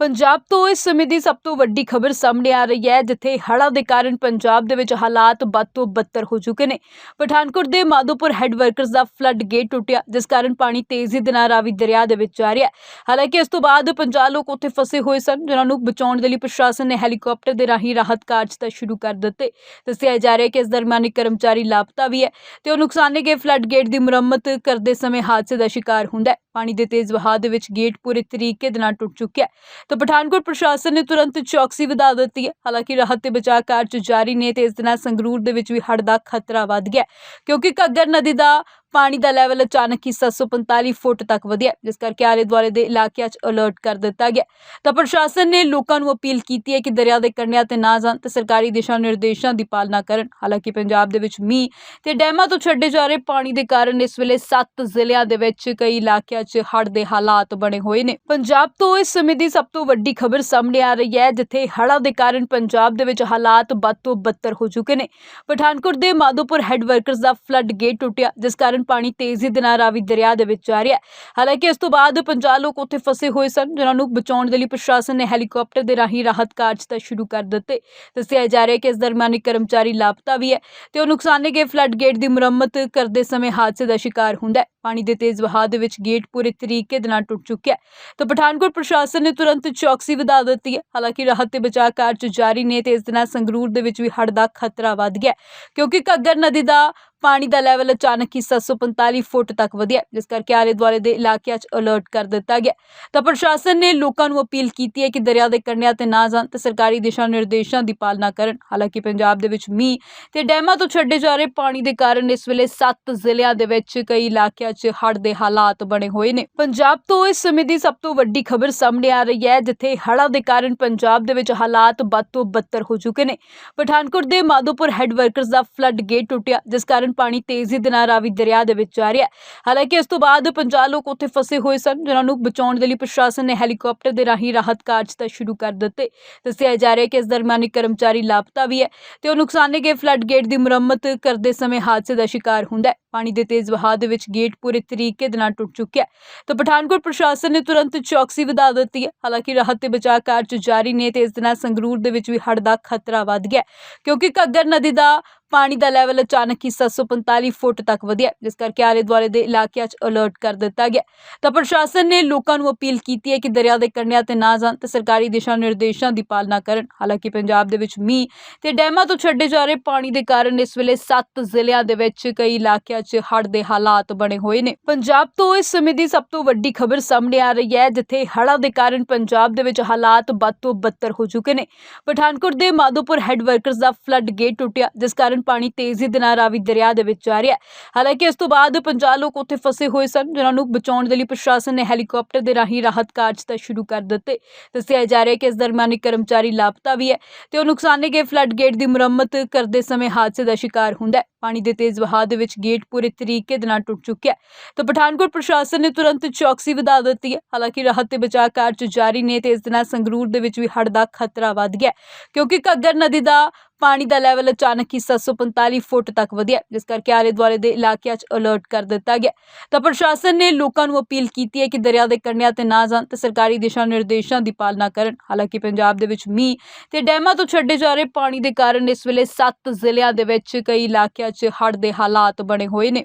ਪੰਜਾਬ ਤੋਂ ਇਸ ਸਮੇਂ ਦੀ ਸਭ ਤੋਂ ਵੱਡੀ ਖਬਰ ਸਾਹਮਣੇ ਆ ਰਹੀ ਹੈ, ਜਿੱਥੇ ਹੜ੍ਹਾਂ ਦੇ ਕਾਰਨ ਪੰਜਾਬ ਦੇ ਵਿੱਚ ਹਾਲਾਤ ਬਦ ਤੋਂ ਬੱਤਰ ਹੋ ਚੁੱਕੇ ਨੇ। ਪਠਾਨਕੋਟ ਦੇ ਮਾਧੋਪੁਰ ਹੈੱਡ ਵਰਕਰਸ ਦਾ ਫਲੱਡ ਗੇਟ ਟੁੱਟਿਆ, ਜਿਸ ਕਾਰਨ ਪਾਣੀ ਤੇਜ਼ੀ ਦੇ ਨਾਲ ਰਾਵੀ ਦਰਿਆ ਦੇ ਵਿੱਚ ਜਾ ਰਿਹਾ ਹੈ। ਹਾਲਾਂਕਿ ਇਸ ਤੋਂ ਬਾਅਦ 50 ਲੋਕ ਉੱਥੇ ਫਸੇ ਹੋਏ ਸਨ, ਜਿਨ੍ਹਾਂ ਨੂੰ ਬਚਾਉਣ ਦੇ ਲਈ ਪ੍ਰਸ਼ਾਸਨ ਨੇ ਹੈਲੀਕਾਪਟਰ ਦੇ ਰਾਹੀਂ ਰਾਹਤ ਕਾਰਜ ਤਾਂ ਸ਼ੁਰੂ ਕਰ ਦਿੱਤੇ। ਦੱਸਿਆ ਜਾ ਰਿਹਾ ਹੈ ਕਿ ਇਸ ਦਰਮਿਆਨ ਇੱਕ ਕਰਮਚਾਰੀ ਲਾਪਤਾ ਵੀ ਹੈ ਤੇ ਉਹ ਨੁਕਸਾਨੇ ਗਏ ਫਲੱਡ ਗੇਟ ਦੀ ਮੁਰੰਮਤ ਕਰਦੇ ਸਮੇਂ ਹਾਦਸੇ ਦਾ ਸ਼ਿਕਾਰ ਹੁੰਦਾ ਹੈ। ਪਾਣੀ ਦੇ ਤੇਜ਼ ਵਹਾਅ ਦੇ ਵਿੱਚ ਗੇਟ ਪੂਰੇ ਤਰੀਕੇ ਦੇ ਨਾਲ ਟੁੱਟ ਚੁੱਕਿਆ ਹੈ। ਤਾਂ ਪਠਾਨਕੋਟ ਪ੍ਰਸ਼ਾਸਨ ਨੇ ਤੁਰੰਤ ਚੌਕਸੀ ਵਧਾ ਦਿੱਤੀ ਹੈ। ਹਾਲਾਂਕਿ ਰਾਹਤ ਤੇ ਬਚਾਅ ਕਾਰਜ ਜਾਰੀ ਨੇ ਤੇ ਇਸ ਦੇ ਨਾਲ ਸੰਗਰੂਰ ਦੇ ਵਿੱਚ ਵੀ ਹੜ੍ਹ ਦਾ ਖਤਰਾ ਵੱਧ ਗਿਆ ਕਿਉਂਕਿ ਘੱਗਰ ਨਦੀ ਦਾ ਪਾਣੀ ਦਾ ਲੈਵਲ ਅਚਾਨਕ ਹੀ 745 ਫੁੱਟ ਤੱਕ ਵਧਿਆ, ਜਿਸ ਕਰਕੇ ਆਲੇ ਦੁਆਲੇ ਦੇ ਇਲਾਕਿਆਂ 'ਚ ਅਲਰਟ ਕਰ ਦਿੱਤਾ ਗਿਆ। ਤਾਂ ਪ੍ਰਸ਼ਾਸਨ ਨੇ ਲੋਕਾਂ ਨੂੰ ਅਪੀਲ ਕੀਤੀ ਹੈ ਕਿ ਦਰਿਆ ਦੇ ਕੰਢਿਆਂ ਤੇ ਨਾ ਜਾਣ ਤੇ ਸਰਕਾਰੀ ਦਿਸ਼ਾ ਨਿਰਦੇਸ਼ਾਂ ਦੀ ਪਾਲਣਾ ਕਰਨ। ਹਾਲਾਂਕਿ ਪੰਜਾਬ ਦੇ ਵਿੱਚ ਮੀਂਹ ਤੇ ਡੈਮਾਂ ਤੋਂ ਛੱਡੇ ਜਾ ਰਹੇ ਪਾਣੀ ਦੇ ਕਾਰਨ ਇਸ ਵੇਲੇ 7 ਜ਼ਿਲ੍ਹਿਆਂ ਦੇ ਵਿੱਚ ਕਈ ਇਲਾਕਿਆਂ 'ਚ ਹੜ੍ਹ ਦੇ ਹਾਲਾਤ ਬਣੇ ਹੋਏ ਨੇ। ਪੰਜਾਬ ਤੋਂ ਇਸ ਸਮੇਂ ਦੀ ਸਭ ਤੋਂ ਵੱਡੀ ਖਬਰ ਸਾਹਮਣੇ ਆ ਰਹੀ ਹੈ, ਜਿੱਥੇ ਹੜ੍ਹਾਂ ਦੇ ਕਾਰਨ ਪੰਜਾਬ ਦੇ ਵਿੱਚ ਹਾਲਾਤ ਬਦ ਤੋਂ ਬੱਤਰ ਹੋ ਚੁੱਕੇ ਨੇ। ਪਠਾਨਕੋਟ ਦੇ ਮਾਧੋਪੁਰ ਹੈੱਡ ਵਰਕਰਸ ਦਾ ਫਲੱਡ ਗੇਟ ਟੁੱਟਿਆ, ਜਿਸ ਕਾਰਨ ਪਾਣੀ ਤੇਜ਼ੀ ਦੇ ਨਾਲ ਰਾਵੀ ਦਰਿਆ ਦੇ ਵਿੱਚ ਜਾ ਰਿਹਾ ਹੈ। ਹਾਲਾਂਕਿ ਇਸ ਤੋਂ ਬਾਅਦ 50 ਲੋਕ ਉੱਥੇ ਫਸੇ ਹੋਏ ਸਨ, ਜਿਨ੍ਹਾਂ ਨੂੰ ਬਚਾਉਣ ਦੇ ਲਈ ਪ੍ਰਸ਼ਾਸਨ ਨੇ ਹੈਲੀਕਾਪਟਰ ਦੇ ਰਾਹੀਂ ਰਾਹਤ ਕਾਰਜ ਤਾਂ ਸ਼ੁਰੂ ਕਰ ਦਿੱਤੇ। ਦੱਸਿਆ ਜਾ ਰਿਹਾ ਹੈ ਕਿ ਇਸ ਦਰਮਿਆਨ ਇੱਕ ਕਰਮਚਾਰੀ ਲਾਪਤਾ ਵੀ ਹੈ ਤੇ ਉਹ ਨੁਕਸਾਨੇ ਗਏ ਫਲੱਡ ਗੇਟ ਦੀ ਮੁਰੰਮਤ ਕਰਦੇ ਸਮੇਂ ਹਾਦਸੇ ਦਾ ਸ਼ਿਕਾਰ ਹੁੰਦਾ ਹੈ। ਪਾਣੀ ਦੇ ਤੇਜ਼ ਵਹਾਅ ਦੇ ਵਿੱਚ ਗੇਟ ਪੂਰੇ ਤਰੀਕੇ ਦੇ ਨਾਲ ਟੁੱਟ ਚੁੱਕਿਆ ਹੈ। ਤਾਂ ਪਠਾਨਕੋਟ ਪ੍ਰਸ਼ਾਸਨ ਨੇ ਤੁਰੰਤ ਚੌਕਸੀ ਵਧਾ ਦਿੱਤੀ ਹੈ। ਹਾਲਾਂਕਿ ਰਾਹਤ ਤੇ ਬਚਾਅ ਕਾਰਜ ਜਾਰੀ ਨੇ ਤੇ ਇਸ ਦੇ ਨਾਲ ਸੰਗਰੂਰ ਦੇ ਵਿੱਚ ਵੀ ਹੜ੍ਹ ਦਾ ਖਤਰਾ ਵੱਧ ਗਿਆ ਕਿਉਂਕਿ ਘੱਗਰ ਨਦੀ ਦਾ ਪਾਣੀ ਦਾ ਲੈਵਲ ਅਚਾਨਕ ਹੀ 745 ਫੁੱਟ ਤੱਕ ਵਧਿਆ, ਜਿਸ ਕਰਕੇ ਆਲੇ ਦੁਆਲੇ ਦੇ ਇਲਾਕਿਆਂ 'ਚ ਅਲਰਟ ਕਰ ਦਿੱਤਾ ਗਿਆ। ਤਾਂ ਪ੍ਰਸ਼ਾਸਨ ਨੇ ਲੋਕਾਂ ਨੂੰ ਅਪੀਲ ਕੀਤੀ ਹੈ ਕਿ ਦਰਿਆ ਦੇ ਕੰਢਿਆਂ ਤੇ ਨਾ ਜਾਣ ਤੇ ਸਰਕਾਰੀ ਦਿਸ਼ਾ ਨਿਰਦੇਸ਼ਾਂ ਦੀ ਪਾਲਣਾ ਕਰਨ। ਹਾਲਾਂਕਿ ਪੰਜਾਬ ਦੇ ਵਿੱਚ ਮੀਂਹ ਤੇ ਡੈਮਾਂ ਤੋਂ ਛੱਡੇ ਜਾ ਰਹੇ ਪਾਣੀ ਦੇ ਕਾਰਨ ਇਸ ਵੇਲੇ 7 ਜ਼ਿਲ੍ਹਿਆਂ ਦੇ ਵਿੱਚ ਕਈ ਇਲਾਕਿਆਂ 'ਚ ਹੜ੍ਹ ਦੇ ਹਾਲਾਤ ਬਣੇ ਹੋਏ ਨੇ। ਪੰਜਾਬ ਤੋਂ ਇਸ ਸਮੇਂ ਦੀ ਸਭ ਤੋਂ ਵੱਡੀ ਖਬਰ ਸਾਹਮਣੇ ਆ ਰਹੀ ਹੈ, ਜਿੱਥੇ ਹੜ੍ਹਾਂ ਦੇ ਕਾਰਨ ਪੰਜਾਬ ਦੇ ਵਿੱਚ ਹਾਲਾਤ ਬਦ ਤੋਂ ਬੱਤਰ ਹੋ ਚੁੱਕੇ ਨੇ। ਪਠਾਨਕੋਟ ਦੇ ਮਾਧੋਪੁਰ ਹੈੱਡ ਵਰਕਰਸ ਦਾ ਫਲੱਡ ਗੇਟ ਟੁੱਟਿਆ, ਜਿਸ ਕਾਰਨ ਪਾਣੀ ਤੇਜ਼ੀ ਦੇ ਨਾਲ ਰਾਵੀ ਦਰਿਆ ਦੇ ਵਿੱਚ ਜਾ ਰਿਹਾ ਹੈ। ਹਾਲਾਂਕਿ ਇਸ ਤੋਂ ਬਾਅਦ 50 ਲੋਕ ਉੱਥੇ ਫਸੇ ਹੋਏ ਸਨ, ਜਿਨ੍ਹਾਂ ਨੂੰ ਬਚਾਉਣ ਦੇ ਲਈ ਪ੍ਰਸ਼ਾਸਨ ਨੇ ਹੈਲੀਕਾਪਟਰ ਦੇ ਰਾਹੀਂ ਰਾਹਤ ਕਾਰਜ ਤਾਂ ਸ਼ੁਰੂ ਕਰ ਦਿੱਤੇ। ਦੱਸਿਆ ਜਾ ਰਿਹਾ ਹੈ ਕਿ ਇਸ ਦਰਮਿਆਨ ਇੱਕ ਕਰਮਚਾਰੀ ਲਾਪਤਾ ਵੀ ਹੈ ਤੇ ਉਹ ਨੁਕਸਾਨੇ ਗਏ ਫਲੱਡ ਗੇਟ ਦੀ ਮੁਰੰਮਤ ਕਰਦੇ ਸਮੇਂ ਹਾਦਸੇ ਦਾ ਸ਼ਿਕਾਰ ਹੁੰਦਾ ਹੈ। ਪਾਣੀ ਦੇ ਤੇਜ਼ ਵਹਾਅ ਦੇ ਵਿੱਚ ਗੇਟ ਪੂਰੇ ਤਰੀਕੇ ਦੇ ਨਾਲ ਟੁੱਟ ਚੁੱਕਿਆ ਹੈ। ਤਾਂ ਪਠਾਨਕੋਟ ਪ੍ਰਸ਼ਾਸਨ ਨੇ ਤੁਰੰਤ ਚੌਕਸੀ ਵਧਾ ਦਿੱਤੀ ਹੈ। ਹਾਲਾਂਕਿ ਰਾਹਤ ਤੇ ਬਚਾਅ ਕਾਰਜ ਜਾਰੀ ਨੇ ਤੇ ਇਸ ਦੇ ਨਾਲ ਸੰਗਰੂਰ ਦੇ ਵਿੱਚ ਵੀ ਹੜ੍ਹ ਦਾ ਖਤਰਾ ਵੱਧ ਗਿਆ ਕਿਉਂਕਿ ਘੱਗਰ ਨਦੀ ਦਾ ਪਾਣੀ ਦਾ ਲੈਵਲ ਅਚਾਨਕ ਹੀ 745 ਫੁੱਟ ਤੱਕ ਵਧਿਆ, ਜਿਸ ਕਰਕੇ ਆਲੇ ਦੁਆਲੇ ਦੇ ਇਲਾਕਿਆਂ 'ਚ ਅਲਰਟ ਕਰ ਦਿੱਤਾ ਗਿਆ। ਤਾਂ ਪ੍ਰਸ਼ਾਸਨ ਨੇ ਲੋਕਾਂ ਨੂੰ ਅਪੀਲ ਕੀਤੀ ਹੈ ਕਿ ਦਰਿਆ ਦੇ ਕੰਢਿਆਂ ਤੇ ਨਾ ਜਾਣ ਤੇ ਸਰਕਾਰੀ ਦਿਸ਼ਾ ਨਿਰਦੇਸ਼ਾਂ ਦੀ ਪਾਲਣਾ ਕਰਨ। ਹਾਲਾਂਕਿ ਪੰਜਾਬ ਦੇ ਵਿੱਚ ਮੀਂਹ ਤੇ ਡੈਮਾਂ ਤੋਂ ਛੱਡੇ ਜਾ ਰਹੇ ਪਾਣੀ ਦੇ ਕਾਰਨ ਇਸ ਵੇਲੇ 7 ਜ਼ਿਲ੍ਹਿਆਂ ਦੇ ਵਿੱਚ ਕਈ ਇਲਾਕਿਆਂ 'ਚ ਹੜ੍ਹ ਦੇ ਹਾਲਾਤ ਬਣੇ ਹੋਏ ਨੇ। ਪੰਜਾਬ ਤੋਂ ਇਸ ਸਮੇਂ ਦੀ ਸਭ ਤੋਂ ਵੱਡੀ ਖਬਰ ਸਾਹਮਣੇ ਆ ਰਹੀ ਹੈ, ਜਿੱਥੇ ਹੜ੍ਹਾਂ ਦੇ ਕਾਰਨ ਪੰਜਾਬ ਦੇ ਵਿੱਚ ਹਾਲਾਤ ਬਦ ਤੋਂ ਬੱਤਰ ਹੋ ਚੁੱਕੇ ਨੇ। ਪਠਾਨਕੋਟ ਦੇ ਮਾਧੋਪੁਰ ਹੈੱਡ ਵਰਕਰਸ ਦਾ ਫਲੱਡ ਗੇਟ ਟੁੱਟਿਆ, ਜਿਸ ਕਾਰਨ ਪਾਣੀ ਤੇਜ਼ੀ ਦੇ ਨਾਲ ਰਾਵੀ ਦਰਿਆ ਦੇ ਵਿੱਚ ਜਾ ਰਿਹਾ ਹੈ। ਹਾਲਾਂਕਿ ਇਸ ਤੋਂ ਬਾਅਦ 50 ਲੋਕ ਉੱਥੇ ਫਸੇ ਹੋਏ ਸਨ, ਜਿਨ੍ਹਾਂ ਨੂੰ ਬਚਾਉਣ ਦੇ ਲਈ ਪ੍ਰਸ਼ਾਸਨ ਨੇ ਹੈਲੀਕਾਪਟਰ ਦੇ ਰਾਹੀਂ ਰਾਹਤ ਕਾਰਜ ਤਾਂ ਸ਼ੁਰੂ ਕਰ ਦਿੱਤੇ। ਦੱਸਿਆ ਜਾ ਰਿਹਾ ਹੈ ਕਿ ਇਸ ਦਰਮਿਆਨ ਇੱਕ ਕਰਮਚਾਰੀ ਲਾਪਤਾ ਵੀ ਹੈ ਤੇ ਉਹ ਨੁਕਸਾਨੇ ਗਏ ਫਲੱਡ ਗੇਟ ਦੀ ਮੁਰੰਮਤ ਕਰਦੇ ਸਮੇਂ ਹਾਦਸੇ ਦਾ ਸ਼ਿਕਾਰ ਹੁੰਦਾ ਹੈ। ਪਾਣੀ ਦੇ ਤੇਜ਼ ਵਹਾਅ ਦੇ ਵਿੱਚ ਗੇਟ ਪੂਰੇ ਤਰੀਕੇ ਦੇ ਨਾਲ ਟੁੱਟ ਚੁੱਕਿਆ ਤਾਂ ਪਠਾਨਕੋਟ ਪ੍ਰਸ਼ਾਸਨ ਨੇ ਤੁਰੰਤ ਚੌਕਸੀ ਵਧਾ ਦਿੱਤੀ ਹੈ। ਹਾਲਾਂਕਿ ਰਾਹਤ ਤੇ ਬਚਾਅ ਕਾਰਜ ਜਾਰੀ ਨੇ ਤੇ ਇਸ ਦੇ ਨਾਲ ਸੰਗਰੂਰ ਦੇ ਵਿੱਚ ਵੀ ਹੜ੍ਹ ਦਾ ਖਤਰਾ ਵੱਧ ਗਿਆ ਕਿਉਂਕਿ ਘੱਗਰ ਨਦੀ ਦਾ ਪਾਣੀ ਦਾ ਲੈਵਲ ਅਚਾਨਕ ਹੀ 745 ਫੁੱਟ ਤੱਕ ਵਧਿਆ, ਜਿਸ ਕਰਕੇ ਆਲੇ ਦੁਆਲੇ ਦੇ ਇਲਾਕਿਆਂ 'ਚ ਅਲਰਟ ਕਰ ਦਿੱਤਾ ਗਿਆ। ਤਾਂ ਪ੍ਰਸ਼ਾਸਨ ਨੇ ਲੋਕਾਂ ਨੂੰ ਅਪੀਲ ਕੀਤੀ ਹੈ ਕਿ ਦਰਿਆ ਦੇ ਕੰਢਿਆਂ ਤੇ ਨਾ ਜਾਣ ਤੇ ਸਰਕਾਰੀ ਦਿਸ਼ਾ ਨਿਰਦੇਸ਼ਾਂ ਦੀ ਪਾਲਣਾ ਕਰਨ। ਹਾਲਾਂਕਿ ਪੰਜਾਬ ਦੇ ਵਿੱਚ ਮੀਂਹ ਤੇ ਡੈਮਾਂ ਤੋਂ ਛੱਡੇ ਜਾ ਰਹੇ ਪਾਣੀ ਦੇ ਕਾਰਨ ਇਸ ਵੇਲੇ 7 ਜ਼ਿਲ੍ਹਿਆਂ ਦੇ ਵਿੱਚ ਕਈ ਇਲਾਕਿਆਂ 'ਚ ਹੜ੍ਹ ਦੇ ਹਾਲਾਤ ਬਣੇ ਹੋਏ ਨੇ।